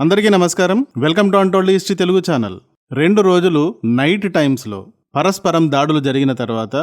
అందరికీ నమస్కారం. Welcome to untold history Telugu channel. రెండు రోజులు నైట్ టైమ్స్లో పరస్పరం దాడులు జరిగిన తర్వాత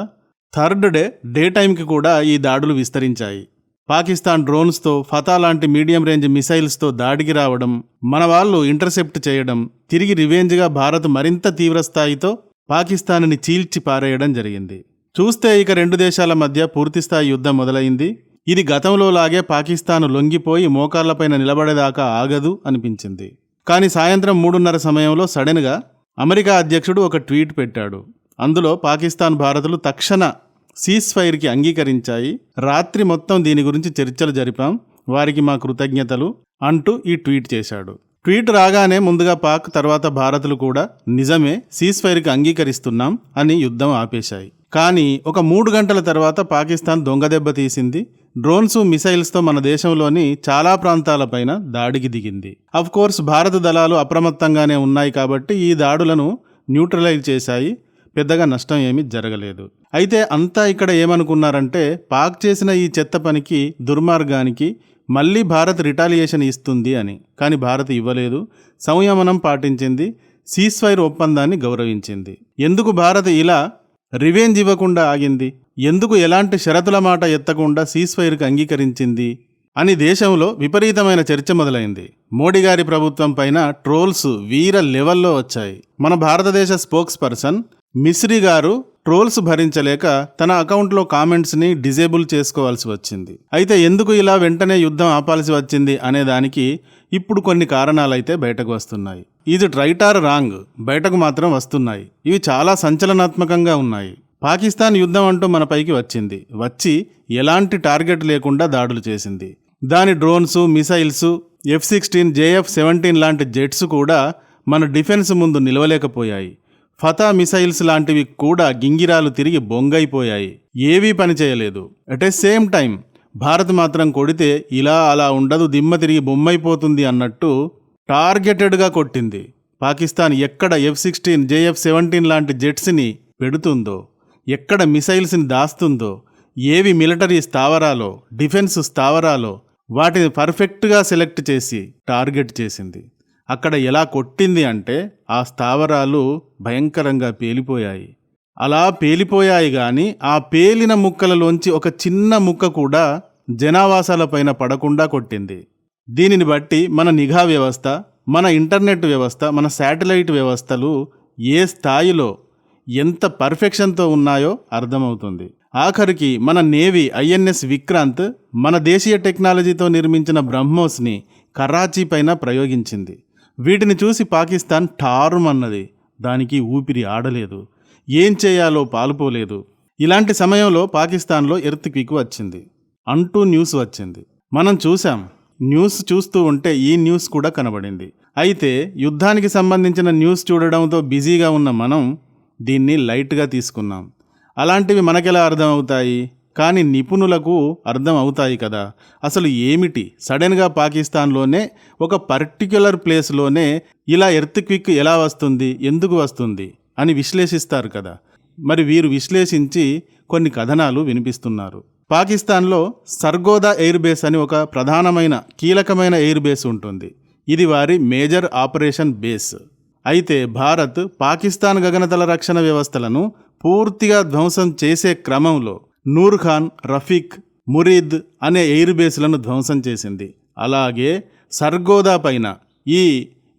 థర్డ్ డే డే టైంకి కూడా ఈ దాడులు విస్తరించాయి. పాకిస్తాన్ డ్రోన్స్తో ఫతా లాంటి మీడియం రేంజ్ మిసైల్స్తో దాడికి రావడం మన వాళ్ళు ఇంటర్సెప్ట్ చేయడం తిరిగి రివెంజ్గా భారత్ మరింత తీవ్రస్థాయితో పాకిస్తాన్ని చీల్చి పారేయడం జరిగింది. చూస్తే ఇక రెండు దేశాల మధ్య పూర్తిస్థాయి యుద్ధం మొదలైంది. ఇది గతంలో లాగే పాకిస్తాన్ లొంగిపోయి మోకాళ్ళపైన నిలబడేదాకా ఆగదు అనిపించింది. కానీ సాయంత్రం మూడున్నర సమయంలో సడన్గా అమెరికా అధ్యక్షుడు ఒక ట్వీట్ పెట్టాడు. అందులో పాకిస్తాన్ భారతులు తక్షణ సీజ్ ఫైర్కి అంగీకరించాయి. రాత్రి మొత్తం దీని గురించి చర్చలు జరిపాం. వారికి మా కృతజ్ఞతలు అంటూ ఈ ట్వీట్ చేశాడు. ట్వీట్ రాగానే ముందుగా పాక్ తర్వాత భారత్లు కూడా నిజమే సీజ్ ఫైర్కి అంగీకరిస్తున్నాం అని యుద్ధం ఆపేశాయి. కానీ ఒక మూడు గంటల తర్వాత పాకిస్తాన్ దొంగదెబ్బ తీసింది. డ్రోన్స్ మిసైల్స్తో మన దేశంలోని చాలా ప్రాంతాలపైన దాడికి దిగింది. అఫ్ కోర్స్ భారత దళాలు అప్రమత్తంగానే ఉన్నాయి కాబట్టి ఈ దాడులను న్యూట్రలైజ్ చేశాయి. పెద్దగా నష్టం ఏమీ జరగలేదు. అయితే అంతా ఇక్కడ ఏమనుకున్నారంటే పాక్ చేసిన ఈ చెత్త పనికి దుర్మార్గానికి మళ్ళీ భారత్ రిటాలియేషన్ ఇస్తుంది అని. కానీ భారత్ ఇవ్వలేదు. సంయమనం పాటించింది. సీస్ఫైర్ ఒప్పందాన్ని గౌరవించింది. ఎందుకు భారత్ ఇలా రివెంజ్ ఇవ్వకుండా ఆగింది. ఎందుకు ఎలాంటి షరతుల మాట ఎత్తకుండా సీస్ఫైర్కి అంగీకరించింది? అని దేశంలో విపరీతమైన చర్చ మొదలైంది. మోడీ గారి ప్రభుత్వం పైన ట్రోల్స్ వీర లెవెల్లో వచ్చాయి. మన భారతదేశ స్పోక్స్ పర్సన్ మిశ్రీ గారు ట్రోల్స్ భరించలేక తన అకౌంట్లో కామెంట్స్ని డిజేబుల్ చేసుకోవాల్సి వచ్చింది. అయితే ఎందుకు ఇలా వెంటనే యుద్ధం ఆపాల్సి వచ్చింది అనే దానికి ఇప్పుడు కొన్ని కారణాలైతే బయటకు వస్తున్నాయి. ఇది రైట్ ఆర్ రాంగ్ బయటకు మాత్రం వస్తున్నాయి. ఇవి చాలా సంచలనాత్మకంగా ఉన్నాయి. పాకిస్తాన్ యుద్ధం అంటూ మన పైకి వచ్చింది. వచ్చి ఎలాంటి టార్గెట్ లేకుండా దాడులు చేసింది. దాని drones missiles F sixteen JF seventeen లాంటి జెట్స్ కూడా మన డిఫెన్స్ ముందు నిలవలేకపోయాయి. ఫతా మిసైల్స్ లాంటివి కూడా గింగిరాలు తిరిగి బొంగైపోయాయి. ఏవీ పనిచేయలేదు at a same time Bharat మాత్రం కొడితే ఇలా అలా ఉండదు దిమ్మ తిరిగి బొమ్మైపోతుంది అన్నట్టు టార్గెటెడ్గా కొట్టింది. పాకిస్తాన్ ఎక్కడ ఎఫ్ సిక్స్టీన్ జేఎఫ్ సెవెంటీన్ లాంటి జెట్స్ని పెడుతుందో ఎక్కడ మిసైల్స్ని దాస్తుందో ఏవి మిలిటరీ స్థావరాలో డిఫెన్స్ స్థావరాలో వాటిని పర్ఫెక్ట్గా సెలెక్ట్ చేసి టార్గెట్ చేసింది. అక్కడ ఎలా కొట్టింది అంటే ఆ స్థావరాలు భయంకరంగా పేలిపోయాయి. అలా పేలిపోయాయి కానీ ఆ పేలిన ముక్కలలోంచి ఒక చిన్న ముక్క కూడా జనావాసాలపైన పడకుండా కొట్టింది. దీనిని బట్టి మన నిఘా వ్యవస్థ మన ఇంటర్నెట్ వ్యవస్థ మన శాటిలైట్ వ్యవస్థలు ఏ స్థాయిలో ఎంత పర్ఫెక్షన్తో ఉన్నాయో అర్థమవుతుంది. ఆఖరికి మన నేవీ ఐఎన్ఎస్ విక్రాంత్ మన దేశీయ టెక్నాలజీతో నిర్మించిన బ్రహ్మోస్ని కరాచీ పైన ప్రయోగించింది. వీటిని చూసి పాకిస్తాన్ ఠారుమన్నది దానికి ఊపిరి ఆడలేదు. ఏం చేయాలో పాలుపోలేదు. ఇలాంటి సమయంలో పాకిస్తాన్లో ఎర్త్ క్విక్ వచ్చింది. అంటూ న్యూస్ వచ్చింది. మనం చూసాం న్యూస్ చూస్తూ ఉంటే ఈ న్యూస్ కూడా కనబడింది. అయితే యుద్ధానికి సంబంధించిన న్యూస్ చూడడంతో బిజీగా ఉన్న మనం దీన్ని లైట్గా తీసుకున్నాం. అలాంటివి మనకెలా అర్థమవుతాయి? కానీ నిపుణులకు అర్థం అవుతాయి కదా. అసలు ఏమిటి? సడన్గా పాకిస్తాన్లోనే ఒక పర్టిక్యులర్ ప్లేస్లోనే ఇలా ఎర్త్ క్విక్ ఎలా వస్తుంది? ఎందుకు వస్తుంది? అని విశ్లేషిస్తారు కదా. మరి వీరు విశ్లేషించి కొన్ని కథనాలు వినిపిస్తున్నారు. పాకిస్తాన్లో సర్గోదా ఎయిర్ బేస్ అని ఒక ప్రధానమైన కీలకమైన ఎయిర్ బేస్ ఉంటుంది. ఇది వారి మేజర్ ఆపరేషన్ బేస్. అయితే భారత్ పాకిస్తాన్ గగనతల రక్షణ వ్యవస్థలను పూర్తిగా ధ్వంసం చేసే క్రమంలో నూర్ఖాన్ రఫీక్ మురీద్ అనే ఎయిర్ బేస్లను ధ్వంసం చేసింది. అలాగే సర్గోదా పైన ఈ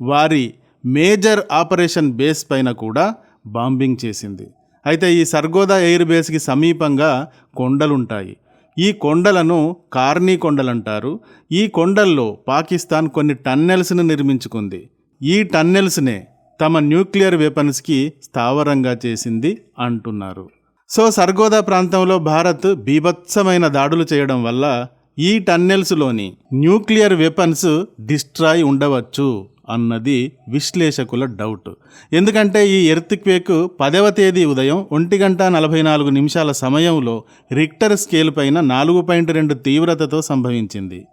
వారి మేజర్ ఆపరేషన్ బేస్ పైన కూడా బాంబింగ్ చేసింది. అయితే ఈ సర్గోదా ఎయిర్ బేస్కి సమీపంగా కొండలుంటాయి. ఈ కొండలను కార్నీ కొండలంటారు. ఈ కొండల్లో పాకిస్తాన్ కొన్ని టన్నెల్స్ను నిర్మించుకుంది. ఈ టన్నెల్స్నే తమ న్యూక్లియర్ వెపన్స్కి స్థావరంగా చేసింది అంటున్నారు. సో సర్గోదా ప్రాంతంలో భారత్ బీభత్సమైన దాడులు చేయడం వల్ల ఈ టన్నెల్స్లోని న్యూక్లియర్ వెపన్స్ డిస్ట్రాయ్ ఉండవచ్చు. అన్నది విశ్లేషకుల డౌట్. ఎందుకంటే ఈ ఎర్త్ క్వేక్ పదవ తేదీ ఉదయం ఒంటి గంట నలభై నాలుగు నిమిషాల సమయంలో రిక్టర్ స్కేల్ పైన నాలుగు పాయింట్ రెండు తీవ్రతతో సంభవించింది.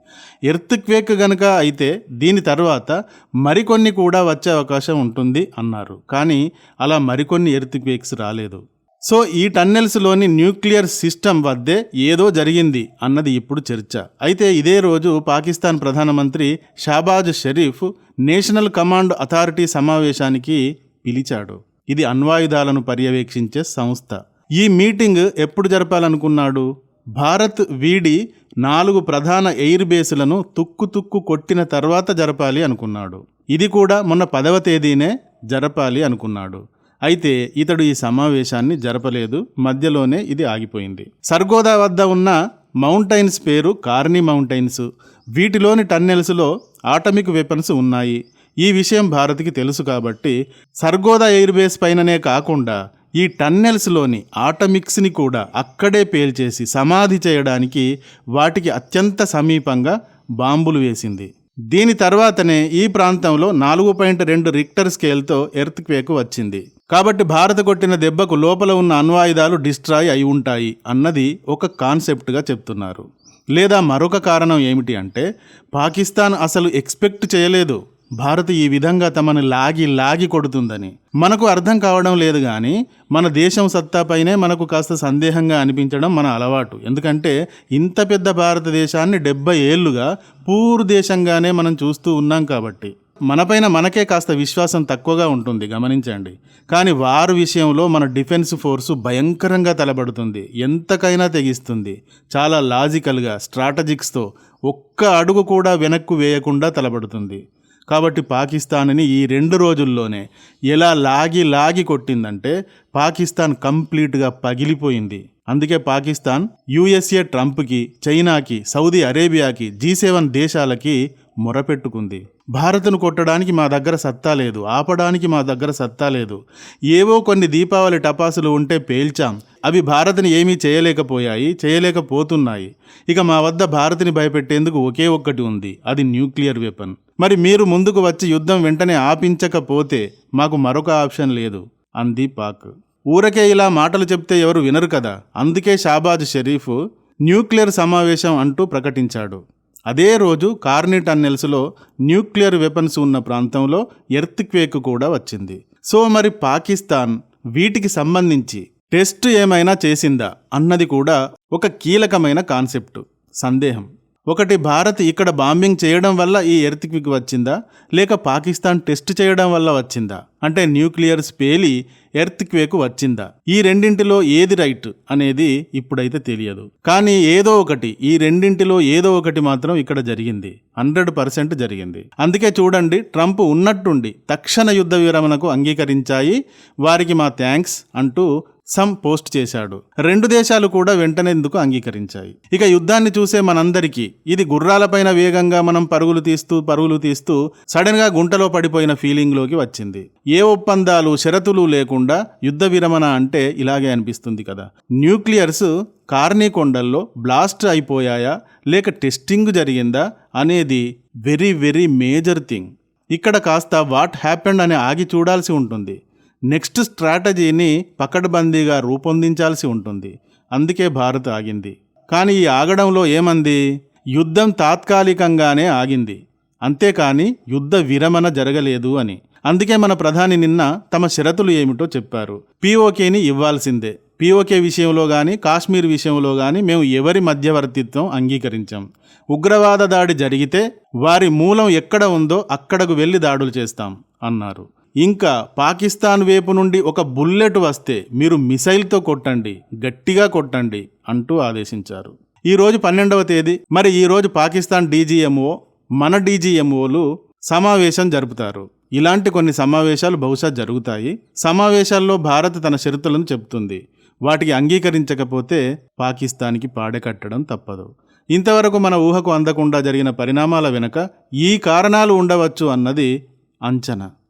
ఎర్త్ క్వేక్ అయితే దీని తర్వాత మరికొన్ని కూడా వచ్చే అవకాశం ఉంటుంది అన్నారు. కానీ అలా మరికొన్ని ఎర్త్ క్వేక్స్ రాలేదు. సో ఈ టన్నెల్స్లోని న్యూక్లియర్ సిస్టమ్ వద్దే ఏదో జరిగింది అన్నది ఇప్పుడు చర్చ. అయితే ఇదే రోజు పాకిస్తాన్ ప్రధానమంత్రి Shahbaz Sharif national command authority సమావేశానికి పిలిచాడు. ఇది అణ్వాయుధాలను పర్యవేక్షించే సంస్థ. ఈ మీటింగ్ ఎప్పుడు జరపాలనుకున్నాడు? భారత్ వీడి నాలుగు ప్రధాన ఎయిర్ బేసులను తుక్కు తుక్కు కొట్టిన తర్వాత జరపాలి అనుకున్నాడు. ఇది కూడా మొన్న పదవ తేదీనే జరపాలి అనుకున్నాడు. అయితే ఇతడు ఈ సమావేశాన్ని జరపలేదు. మధ్యలోనే ఇది ఆగిపోయింది. సర్గోదా వద్ద ఉన్న మౌంటైన్స్ పేరు కార్నీ మౌంటైన్స్. వీటిలోని టన్నెల్స్లో ఆటమిక్ వెపన్స్ ఉన్నాయి. ఈ విషయం భారత్కి తెలుసు కాబట్టి సర్గోదా ఎయిర్బేస్ పైననే కాకుండా ఈ టన్నెల్స్లోని ఆటమిక్స్ని కూడా అక్కడే పేల్చేసి సమాధి చేయడానికి వాటికి అత్యంత సమీపంగా బాంబులు వేసింది. దీని తర్వాతనే ఈ ప్రాంతంలో నాలుగు పాయింట్ రెండు రిక్టర్ స్కేల్తో ఎర్త్ క్వేక్ వచ్చింది. కాబట్టి భారత కొట్టిన దెబ్బకు లోపల ఉన్న అణ్వాయుధాలు డిస్ట్రాయ్ అయి ఉంటాయి అన్నది ఒక కాన్సెప్ట్గా చెప్తున్నారు. లేదా మరొక కారణం ఏమిటి అంటే పాకిస్తాన్ అసలు ఎక్స్పెక్ట్ చేయలేదు భారత్ ఈ విధంగా తమను లాగి లాగి కొడుతుందని. మనకు అర్థం కావడం లేదు కానీ మన దేశం సత్తాపైనే మనకు కాస్త సందేహంగా అనిపించడం మన అలవాటు. ఎందుకంటే ఇంత పెద్ద భారతదేశాన్ని డెబ్బై ఏళ్ళుగా పూర్ దేశంగానే మనం చూస్తూ ఉన్నాం కాబట్టి. మనపైన మనకే కాస్త విశ్వాసం తక్కువగా ఉంటుంది గమనించండి. కానీ వారు విషయంలో మన డిఫెన్స్ ఫోర్సు భయంకరంగా తలబడుతుంది ఎంతకైనా తెగిస్తుంది. చాలా లాజికల్గా స్ట్రాటజిక్స్తో ఒక్క అడుగు కూడా వెనక్కు వేయకుండా తలబడుతుంది. కాబట్టి పాకిస్తాన్ని ఈ రెండు రోజుల్లోనే ఎలా లాగి లాగి కొట్టిందంటే పాకిస్తాన్ కంప్లీట్గా పగిలిపోయింది. అందుకే పాకిస్తాన్ యుఎస్ఏ ట్రంప్కి చైనాకి సౌదీ అరేబియాకి జీ సెవెన్ దేశాలకి మొరపెట్టుకుంది. భారత్ను కొట్టడానికి మా దగ్గర సత్తా లేదు ఆపడానికి మా దగ్గర సత్తా లేదు. ఏవో కొన్ని దీపావళి టపాసులు ఉంటే పేల్చాం. అవి భారత్ని ఏమీ చేయలేకపోయాయి చేయలేకపోతున్నాయి. ఇక మా వద్ద భారత్ని భయపెట్టేందుకు ఒకే ఒక్కటి ఉంది అది న్యూక్లియర్ వెపన్. మరి మీరు ముందుకు వచ్చి యుద్ధం వెంటనే ఆపించకపోతే మాకు మరొక ఆప్షన్ లేదు అంది పాక్. ఊరకే ఇలా మాటలు చెప్తే ఎవరు వినరు కదా. అందుకే షాబాజ్ షరీఫ్ న్యూక్లియర్ సమావేశం అంటూ ప్రకటించాడు. అదే రోజు కార్నీ టన్నెల్స్లో న్యూక్లియర్ వెపన్స్ ఉన్న ప్రాంతంలో ఎర్త్ క్వేక్ కూడా వచ్చింది. సో మరి పాకిస్తాన్ వీటికి సంబంధించి టెస్ట్ ఏమైనా చేసిందా అన్నది కూడా ఒక కీలకమైన కాన్సెప్ట్. సందేహం. ఒకటి భారత్ ఇక్కడ బాంబింగ్ చేయడం వల్ల ఈ ఎర్త్ క్విక్ వచ్చిందా? లేక పాకిస్తాన్ టెస్ట్ చేయడం వల్ల వచ్చిందా? అంటే న్యూక్లియర్స్ పేలి ఎర్త్క్వేక్ వచ్చిందా? ఈ రెండింటిలో ఏది రైట్ అనేది ఇప్పుడైతే తెలియదు. కానీ ఏదో ఒకటి ఈ రెండింటిలో ఏదో ఒకటి మాత్రం ఇక్కడ జరిగింది. హండ్రెడ్ పర్సెంట్ జరిగింది. అందుకే చూడండి ట్రంప్ ఉన్నట్టుండి తక్షణ యుద్ధ విరమణకు అంగీకరించాయి. వారికి మా థ్యాంక్స్ అంటూ సమ్ పోస్ట్ చేశాడు. రెండు దేశాలు కూడా వెంటనే ఇందుకు అంగీకరించాయి. ఇక యుద్ధాన్ని చూసే మనందరికీ ఇది గుర్రాలపైన వేగంగా మనం పరుగులు తీస్తూ పరుగులు తీస్తూ సడన్గా గుంటలో పడిపోయిన ఫీలింగ్లోకి వచ్చింది. ఏ ఒప్పందాలు షరతులు లేకుండా యుద్ధ విరమణ అంటే ఇలాగే అనిపిస్తుంది కదా. న్యూక్లియర్స్ కార్నీ కొండల్లో బ్లాస్ట్ అయిపోయాయా లేక టెస్టింగ్ జరిగిందా అనేది వెరీ వెరీ మేజర్ థింగ్. ఇక్కడ కాస్త వాట్ హ్యాపెండ్ అని ఆగి చూడాల్సి ఉంటుంది. నెక్స్ట్ స్ట్రాటజీని పకడ్బందీగా రూపొందించాల్సి ఉంటుంది. అందుకే భారత్ ఆగింది. కానీ ఈ ఆగడంలో ఏమంది? యుద్ధం తాత్కాలికంగానే ఆగింది. అంతేకాని యుద్ధ విరమణ జరగలేదు అని. అందుకే మన ప్రధాని నిన్న తమ షరతులు ఏమిటో చెప్పారు. పీఓకేని ఇవ్వాల్సిందే. పీఓకే విషయంలో కానీ కాశ్మీర్ విషయంలో కానీ మేము ఎవరి మధ్యవర్తిత్వం అంగీకరించాం. ఉగ్రవాద దాడి జరిగితే వారి మూలం ఎక్కడ ఉందో అక్కడకు వెళ్ళి దాడులు చేస్తాం అన్నారు. ఇంకా పాకిస్తాన్ వైపు నుండి ఒక బుల్లెట్ వస్తే మీరు మిసైల్తో కొట్టండి గట్టిగా కొట్టండి అంటూ ఆదేశించారు. ఈరోజు పన్నెండవ తేదీ. మరి ఈరోజు పాకిస్తాన్ డీజీఎంఓ మన డీజీఎంఓలు సమావేశం జరుపుతారు. ఇలాంటి కొన్ని సమావేశాలు బహుశా జరుగుతాయి. సమావేశాల్లో భారత్ తన షరతులను చెబుతుంది. వాటికి అంగీకరించకపోతే పాకిస్తాన్కి పాడెకట్టడం తప్పదు. ఇంతవరకు మన ఊహకు అందకుండా జరిగిన పరిణామాల వెనుక ఈ కారణాలు ఉండవచ్చు అన్నది అంచనా.